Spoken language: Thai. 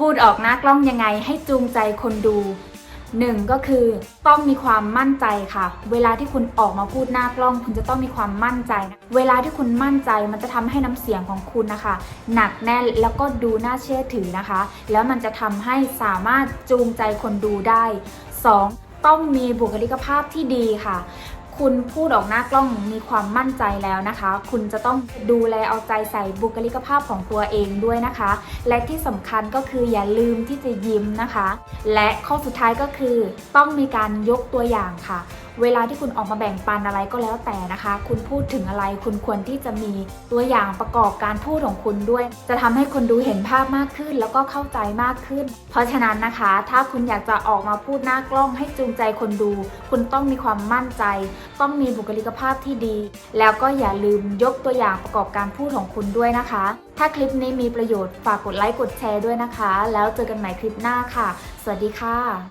พูดออกหน้ากล้องยังไงให้จูงใจคนดูหนึ่งก็คือต้องมีความมั่นใจค่ะ เวลาที่คุณออกมาพูดหน้ากล้อง คุณจะต้องมีความมั่นใจนะเวลาที่คุณมั่นใจมันจะทำให้น้ำเสียงของคุณนะคะ หนักแน่นแล้วก็ดูน่าเชื่อถือนะคะ แล้วมันจะทำให้สามารถจูงใจคนดูได้ 2. ต้องมีบุคลิกภาพที่ดีค่ะ คุณพูดออกหน้ากล้องมีความมั่นใจแล้วนะคะ คุณจะต้องดูแลเอาใจใส่บุคลิกภาพของตัวเองด้วยนะคะ และที่สำคัญก็คืออย่าลืมที่จะยิ้มนะคะ และข้อสุดท้ายก็คือ ต้องมีการยกตัวอย่างค่ะเวลาที่คุณออกมาแบ่งปันอะไรก็แล้วแต่นะคะ คุณพูดถึงอะไรคุณควรที่จะมีตัวอย่างประกอบการพูดของคุณด้วย จะทำให้คนดูเห็นภาพมากขึ้น แล้วก็เข้าใจมากขึ้น เพราะฉะนั้นนะคะ ถ้าคุณอยากจะออกมาพูดหน้ากล้องให้จูงใจคนดู คุณต้องมีความมั่นใจ ต้องมีบุคลิกภาพที่ดี แล้วก็อย่าลืมยกตัวอย่างประกอบการพูดของคุณด้วยนะคะ ถ้าคลิปนี้มีประโยชน์ฝากกดไลค์กดแชร์ด้วยนะคะ แล้วเจอกันใหม่คลิปหน้าค่ะ สวัสดีค่ะ